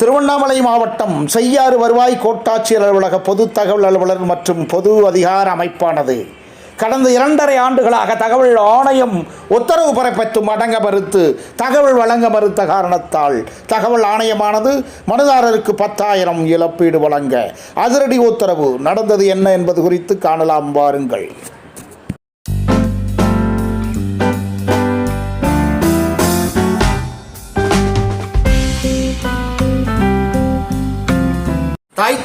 திருவண்ணாமலை மாவட்டம் செய்யாறு வருவாய் கோட்டாட்சியர் அலுவலக பொது தகவல் அலுவலர் மற்றும் பொது அதிகார அமைப்பானது. கடந்த இரண்டரை ஆண்டுகளாக தகவல் ஆணையம் உத்தரவு பிறப்பித்து அடங்க மறுத்து தகவல் வழங்க மறுத்த காரணத்தால் தகவல் ஆணையமானது மனுதாரருக்கு பத்தாயிரம் இழப்பீடு வழங்க அதிரடி உத்தரவு. நடந்தது என்ன என்பது குறித்து காணலாம் வாருங்கள்.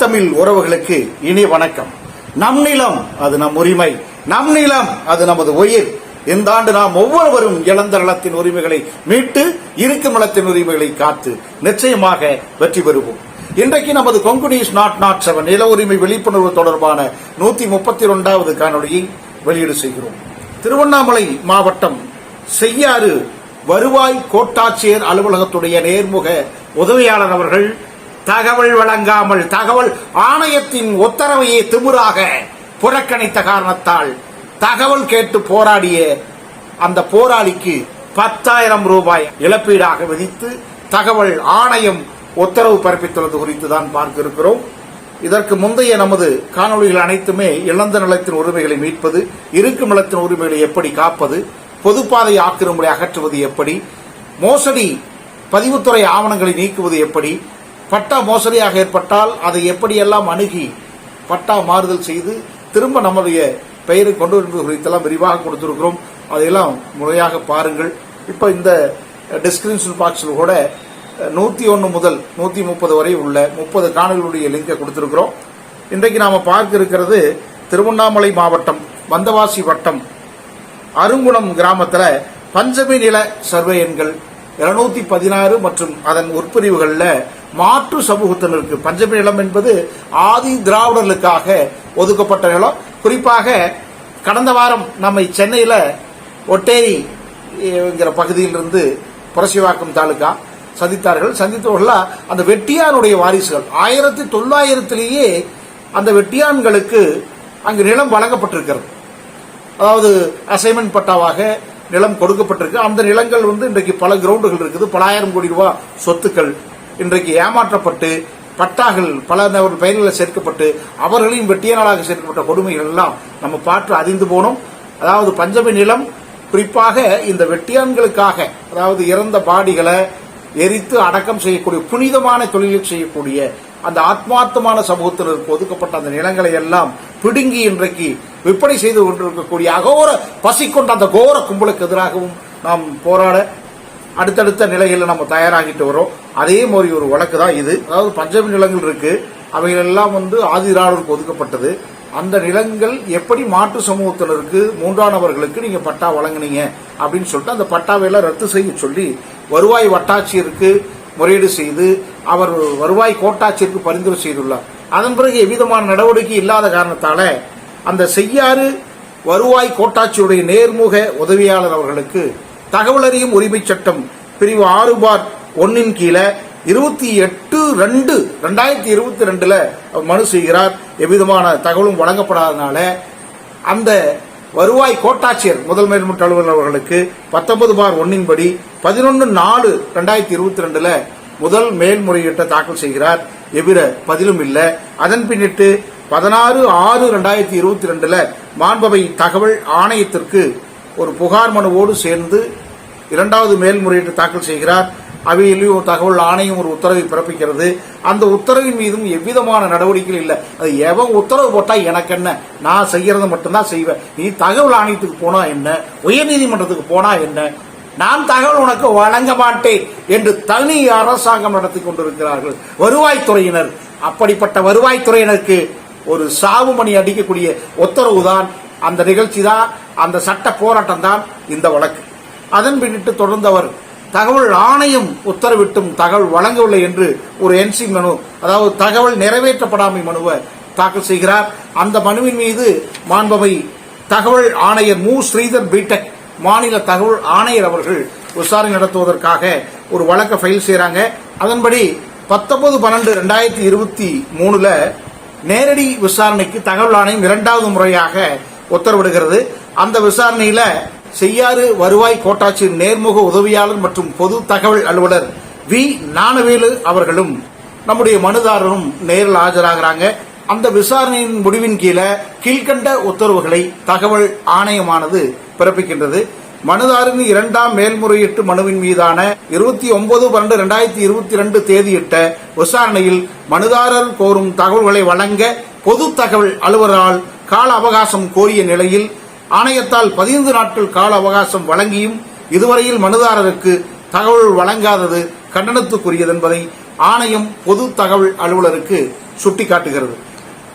தமிழ் உறவுகளுக்கு இனி வணக்கம். நம் நிலம் அது நம் உரிமை. நம் நிலம் அது நமது உயிர். இந்த ஆண்டு நாம் ஒவ்வொருவரும் இழந்த நலத்தின் உரிமைகளை மீட்டு இருக்கும் நலத்தின் உரிமைகளை காத்து நிச்சயமாக வெற்றி பெறுவோம். இன்றைக்கு நமது கொங்குனிஸ் நாட் நாட் செவன் நில உரிமை விழிப்புணர்வு தொடர்பான நூத்தி முப்பத்தி இரண்டாவது காணொலியை வெளியீடு செய்கிறோம். திருவண்ணாமலை மாவட்டம் செய்யாறு வருவாய் கோட்டாட்சியர் அலுவலகத்துடைய நேர்முக உதவியாளர் அவர்கள் தகவல் வழங்காமல் தகவல் ஆணையத்தின் உத்தரவையே திமுறாக புறக்கணித்த காரணத்தால் தகவல் கேட்டு போராடிய அந்த போராளிக்கு பத்தாயிரம் ரூபாய் இழப்பீடாக விதித்து தகவல் ஆணையம் உத்தரவு பிறப்பித்துள்ளது குறித்து தான் பார்க்க இருக்கிறோம் இதற்கு முந்தைய நமது காணொளிகள் அனைத்துமே இழந்த நிலத்தின் உரிமைகளை மீட்பது இருக்கும் நிலத்தின் உரிமைகளை எப்படி காப்பது பொதுப்பாதை ஆக்கிரமிப்பை அகற்றுவது எப்படி மோசடி பதிவுத்துறை ஆவணங்களை நீக்குவது எப்படி பட்டா மோசடியாக ஏற்பட்டால் அதை எப்படியெல்லாம் அணுகி பட்டா மாறுதல் செய்து திரும்ப நம்முடைய பெயரை கொண்டு வருவது குறித்தெல்லாம் விரிவாக கொடுத்துருக்கிறோம். அதையெல்லாம் முறையாக பாருங்கள். இப்போ இந்த டிஸ்கிரிப்ஷன் பாக்ஸில் கூட நூற்றி ஒன்று முதல் நூற்றி முப்பது வரை உள்ள முப்பது காணொலிகளுடைய லிங்கை கொடுத்துருக்குறோம். இன்றைக்கு நாம் பார்க்க இருக்கிறது திருவண்ணாமலை மாவட்டம் வந்தவாசி வட்டம் அருங்குளம் கிராமத்தில் பஞ்சமி நில சர்வே எண்கள் இருநூத்தி பதினாறு மற்றும் அதன் உட்பிரிவுகளில் மாற்று சமூகத்தினருக்கு பஞ்சமி நிலம் என்பது ஆதி திராவிடர்களுக்காக ஒதுக்கப்பட்ட நிலம். குறிப்பாக கடந்த வாரம் நம்மை சென்னையில் ஒட்டேரி என்கிற பகுதியிலிருந்து புரசிவாக்கம் தாலுகா சந்தித்தார்கள். சந்தித்தவர்களா அந்த வெட்டியானுடைய வாரிசுகள். ஆயிரத்தி தொள்ளாயிரத்திலேயே அந்த வெட்டியான்களுக்கு அங்கு நிலம் வழங்கப்பட்டிருக்கிறது. அதாவது அசைன்மெண்ட் பட்டாவாக நிலம் கொடுக்கப்பட்டிருக்கு. அந்த நிலங்கள் வந்து இன்றைக்கு பல கிரவுண்டுகள் இருக்குது. பல ஆயிரம் கோடி ரூபாய் சொத்துக்கள் இன்றைக்கு ஏமாற்றப்பட்டு பட்டாகள் பல நபர் பெயர்களில் சேர்க்கப்பட்டு அவர்களையும் வெட்டியனாளாக சேர்க்கப்பட்ட கொடுமைகள் எல்லாம் நம்ம பார்த்து அறிந்து போனோம். அதாவது பஞ்சமி நிலம் குறிப்பாக இந்த வெட்டியான்களுக்காக அதாவது இறந்த பாடிகளை எரித்து அடக்கம் செய்யக்கூடிய புனிதமான தொழிலில் செய்யக்கூடிய அந்த ஆத்மார்த்தமான சமூகத்தினருக்கு ஒதுக்கப்பட்ட அந்த நிலங்களை எல்லாம் பிடுங்கி இன்றைக்கு விற்பனை செய்து கொண்டிருக்கக்கூடிய அகோர பசி கொண்ட அந்த கோர கும்பலுக்கு எதிராகவும் நாம் போராட அடுத்தடுத்த நிலையில் நம்ம தயாராகிட்டு வரோம். அதே மாதிரி ஒரு வழக்கு தான் இது. அதாவது பஞ்சமி நிலங்கள் இருக்கு. அவைகளெல்லாம் வந்து ஆதிராளருக்கு ஒதுக்கப்பட்டது. அந்த நிலங்கள் எப்படி மாற்று சமூகத்தினருக்கு மூன்றாம் நபர்களுக்கு நீங்க பட்டா வழங்கினீங்க அப்படின்னு சொல்லிட்டு அந்த பட்டாவை எல்லாம் ரத்து செய்ய சொல்லி வருவாய் வட்டாட்சியருக்கு முறையீடு செய்து அவர் வருவாய் கோட்டாட்சியருக்கு பரிந்துரை செய்துள்ளார். அதன் பிறகு எவ்விதமான நடவடிக்கை இல்லாத காரணத்தால அந்த செய்யாறு வருவாய் கோட்டாட்சியுடைய நேர்முக உதவியாளர் அவர்களுக்கு தகவல் அறியும் உரிமை சட்டம் பிரிவு ஆறு பார் ஒன்னின் கீழே இருபத்தி எட்டு ரெண்டு ரெண்டாயிரத்தி இருபத்தி ரெண்டுல மனு செய்கிறார். எவ்விதமான தகவலும் வழங்கப்படாதனால அந்த வருவாய் கோட்டாட்சியர் முதல் மேல்முற்ற அலுவலர் அவர்களுக்கு பத்தொன்பது பார் ஒன்னின்படி பதினொன்று நாலு ரெண்டாயிரத்தி இருபத்தி ரெண்டுல முதல் மேல்முறையீட்டை தாக்கல் செய்கிறார். எவ்வித பதிலும் இல்லை. அதன் பின்னிட்டு பதினாறு ஆறு ரெண்டாயிரத்தி இருபத்தி ரெண்டுல மாண்பவை தகவல் ஆணையத்திற்கு ஒரு புகார் மனுவோடு சேர்ந்து இரண்டாவது மேல்முறையீட்டு தாக்கல் செய்கிறார். அவையிலையும் தகவல் ஆணையம் ஒரு உத்தரவை பிறப்பிக்கிறது. அந்த உத்தரவின் மீதும் எவ்விதமான நடவடிக்கைகள் இல்லை. அது எவன் உத்தரவு போட்டால் எனக்கு என்ன? நான் செய்யறதை மட்டும்தான் செய்வேன். நீ தகவல் ஆணையத்துக்கு போனா என்ன? உயர்நீதிமன்றத்துக்கு போனா என்ன? நான் தகவல் உனக்கு வழங்க மாட்டேன் என்று தனி அரசாங்கம் நடத்தி கொண்டிருக்கிறார்கள். வருவாய்த்துறையினர். அப்படிப்பட்ட வருவாய்த்துறையினருக்கு ஒரு சாவு மணி அடிக்கக்கூடிய உத்தரவு தான் அந்த நிகழ்ச்சி தான் அந்த சட்ட போராட்டம் தான் இந்த வழக்கு. அதன் பின்னிட்டு தொடர்ந்தவர் தகவல் ஆணையம் உத்தரவிட்டும் தகவல் வழங்கவில்லை என்று ஒரு என்சி மனு அதாவது தகவல் நிறைவேற்றப்படாமை மனுவை தாக்கல் செய்கிறார். அந்த மனுவின் மீது மாண்பவை தகவல் ஆணையர் மு. ஸ்ரீதர் பிடெக் மாநில தகவல் ஆணையர் அவர்கள் விசாரணை நடத்துவதற்காக ஒரு வழக்கை ஃபைல் செய்யறாங்க அதன்படி பத்தொன்பது பன்னெண்டு ரெண்டாயிரத்தி இருபத்தி மூணுல நேரடி விசாரணைக்கு தகவல் ஆணையம் இரண்டாவது முறையாக உத்தரவிடுகிறது. அந்த விசாரணையில செய்யாறு வருவாய் கோட்டாட்சியர் நேர்முக உதவியாளர் மற்றும் பொது தகவல் அலுவலர் வி. ஞானவேலு அவர்களும் நம்முடைய மனுதாரரும் நேரில் ஆஜராகிறாங்க. அந்த விசாரணையின் முடிவின் கீழே கீழ்கண்ட உத்தரவுகளை தகவல் ஆணையமானது பிறப்பிக்கின்றது. மனுதாரின் இரண்டாம் மேல்முறையீட்டு மனுவின் மீதான இருபத்தி ஒன்பது பன்னெண்டு ரெண்டாயிரத்தி இருபத்தி ரெண்டு தேதியிட்ட விசாரணையில் மனுதாரர் கோரும் தகவல்களை வழங்க பொது தகவல் அலுவலரால் கால அவகாசம் கோரிய நிலையில் ஆணையத்தால் பதினைந்து நாட்கள் கால அவகாசம் வழங்கியும் இதுவரையில் மனுதாரருக்கு தகவல் வழங்காதது கண்டனத்துக்குரியது என்பதை ஆணையம் பொது தகவல் அலுவலருக்கு சுட்டிக்காட்டுகிறது.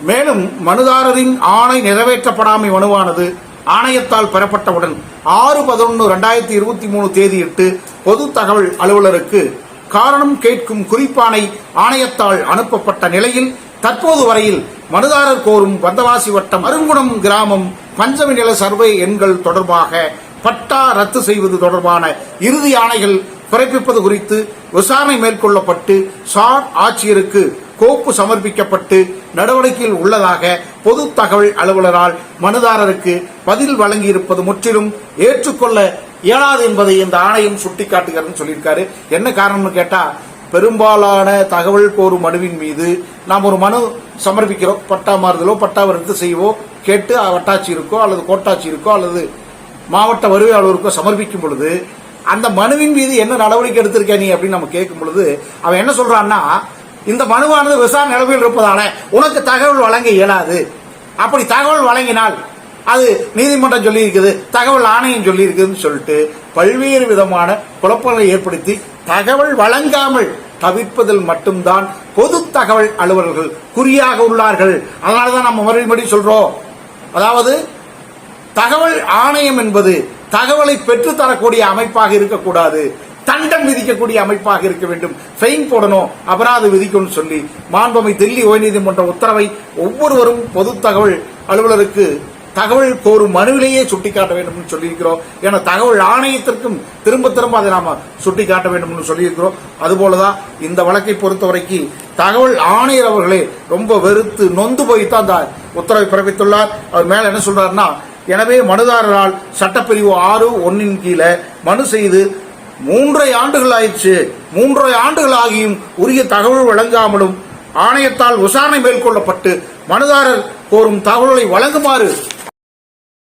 மேலும் மனுதாரரின் ஆணை நிறைவேற்றப்படாமை மனுவானது ஆணையத்தால் பெறப்பட்டவுடன் ஆறு பதினொன்று ரெண்டாயிரத்தி இருபத்தி மூணு தேதியிட்டு பொது தகவல் அலுவலருக்கு காரணம் கேட்கும் குறிப்பானை ஆணையத்தால் அனுப்பப்பட்ட நிலையில் தற்போது வரையில் மனுதாரர் கோரும் பந்தவாசி வட்டம் அருங்குணம் கிராமம் பஞ்சமி நில சர்வே எண்கள் தொடர்பாக பட்டா ரத்து செய்வது தொடர்பான இறுதி ஆணைகள் பிறப்பிப்பது குறித்து விசாரணை மேற்கொள்ளப்பட்டு சார் ஆட்சியருக்கு கோப்பு சமர்ப்பிக்கப்பட்டு நடவடிக்கையில் உள்ளதாக பொது தகவல் அலுவலரால் மனுதாரருக்கு பதில் வழங்கியிருப்பது முற்றிலும் ஏற்றுக்கொள்ள இயலாது என்பதை இந்த ஆணையம் சுட்டிக்காட்டுகிறதுன்னு சொல்லியிருக்காரு. என்ன காரணம்னு கேட்டா பெரும்பாலான தகவல் கோரும் மனுவின் மீது நாம் ஒரு மனு சமர்ப்பிக்கிறோம். பட்டா மாறுதலோ பட்டா ரத்து செய்வோ கேட்டு வட்டாட்சியருக்கோ அல்லது கோட்டாட்சியருக்கோ அல்லது மாவட்ட வருகை அலுவலருக்கோ சமர்ப்பிக்கும் பொழுது அந்த மனுவின் மீது என்ன நடவடிக்கை எடுத்திருக்க நீ அப்படின்னு நம்ம கேட்கும் பொழுது அவன் என்ன சொல்றான்னா இந்த மனுவானது விசாரணை நிலவில் இருப்பதால உனக்கு தகவல் வழங்க இயலாது. அப்படி தகவல் வழங்கினால் அது நீதிமன்றம் சொல்லி இருக்குது தகவல் ஆணையம் சொல்லி இருக்குதுன்னு சொல்லிட்டு பல்வேறு விதமான குழப்பங்களை ஏற்படுத்தி தகவல் வழங்காமல் தவிர்ப்பதில் மட்டும்தான் பொது தகவல் அலுவலர்கள் குறியாக உள்ளார்கள். அதனாலதான் நம்ம மறுபடியும் சொல்றோம். அதாவது தகவல் ஆணையம் என்பது தகவலை பெற்று தரக்கூடிய அமைப்பாக இருக்கக்கூடாது. தண்டம் விதிக்கக்கூடிய அமைப்பாக இருக்க வேண்டும். ஃபைன் போடணும் அபராதம் விதிக்கணும்னு சொல்லி மாண்பமை தில்லி உயர்நீதிமன்ற உத்தரவை ஒவ்வொருவரும் பொது தகவல் அலுவலருக்கு தகவல் கோரும் மனுவிலேயே சுட்டிக்காட்ட வேண்டும் என்று சொல்லியிருக்கிறோம். ஏன்னா தகவல் ஆணையத்திற்கும் திரும்ப திரும்ப அதை நாம சுட்டிக்காட்ட வேண்டும் என்று சொல்லியிருக்கிறோம். அதுபோலதான் இந்த வழக்கை பொறுத்தவரைக்கு தகவல் ஆணையர் அவர்களே ரொம்ப வெறுத்து நொந்து போய் தான் அந்த உத்தரவை பிறப்பித்துள்ளார். அவர் மேல என்ன சொல்றாருன்னா எனவே மனுதாரரால் சட்டப்பிரிவு ஆறு ஒன்னின் கீழே மனு செய்து மூன்றரை ஆண்டுகள் ஆயிடுச்சு மூன்றரை ஆண்டுகள் ஆகியும் உரிய தகவல் வழங்காமலும் ஆணையத்தால் விசாரணை மேற்கொள்ளப்பட்டு மனுதாரர் கோரும் தகவல்களை வழங்குமாறு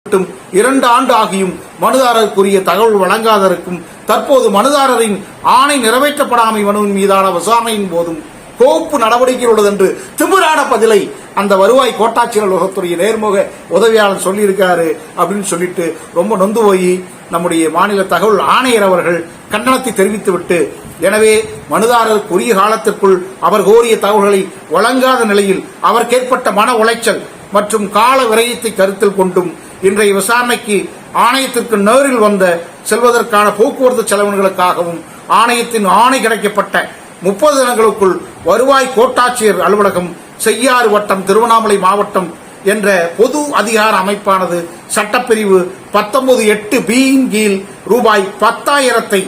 மட்டும் இரண்டு ஆண்டு ஆகியும் மனுதாரருக்குரிய தகவல் வழங்காததற்கும் தற்போது மனுதாரரின் ஆணை நிறைவேற்றப்படாமை மனுவின் மீதான விசாரணையின் போதும் கோப்பு நடவடிக்கை உள்ளது என்று திமிரான பதிலை அந்த வருவாய் கோட்டாட்சியர் அலுவலகத்துடைய நேர்முக உதவியாளர் சொல்லியிருக்காரு அப்படின்னு சொல்லிட்டு ரொம்ப நொந்து போய் நம்முடைய மாநில தகவல் ஆணையர் அவர்கள் கண்டனத்தை தெரிவித்துவிட்டு எனவே மனுதாரர் குறுகிய காலத்திற்குள் அவர் கோரிய தகவல்களை வழங்காத நிலையில் அவருக்கு ஏற்பட்ட மன உளைச்சல் மற்றும் கால விரயத்தை கருத்தில் கொண்டும் இன்றைய விசாரணைக்கு ஆணையத்திற்கு நேரில் வந்த செல்வதற்கான போக்குவரத்து செலவினங்களுக்காகவும் ஆணையத்தின் ஆணை கிடைக்கப்பட்ட முப்பது தினங்களுக்குள் வருவாய் கோட்டாட்சியர் அலுவலகம் செய்யாறு வட்டம் திருவண்ணாமலை மாவட்டம் என்ற பொது அதிகார அமைப்பானது சட்டப்பிரிவு பத்தொன்பது எட்டு பியின் கீழ் ரூபாய் பத்தாயிரத்தை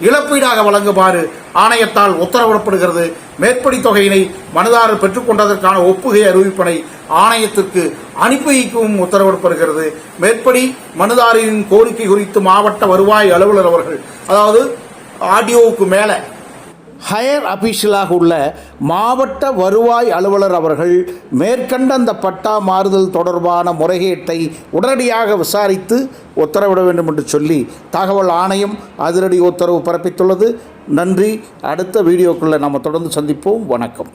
இழப்பீடாக வழங்குமாறு ஆணையத்தால் உத்தரவிடப்படுகிறது. மேற்படி தொகையினை மனுதாரர் பெற்றுக்கொண்டதற்கான ஒப்புகை அறிவிப்பனை ஆணையத்திற்கு அனுப்பி வைக்கவும் உத்தரவிடப்படுகிறது. மேற்படி மனுதாரரின் கோரிக்கை குறித்து மாவட்ட வருவாய் அலுவலர் அவர்கள் அதாவது ஆடியோவுக்கு மேலே ஹையர் அபிஷியலாக உள்ள மாவட்ட வருவாய் அலுவலர் அவர்கள் மேற்கண்ட அந்த பட்டா மாறுதல் தொடர்பான முறைகேட்டை உடனடியாக விசாரித்து உத்தரவிட வேண்டும் என்று சொல்லி தகவல் ஆணையம் அதிரடி உத்தரவு பிறப்பித்துள்ளது. நன்றி. அடுத்த வீடியோக்குள்ளே நம்ம தொடர்ந்து சந்திப்போம். வணக்கம்.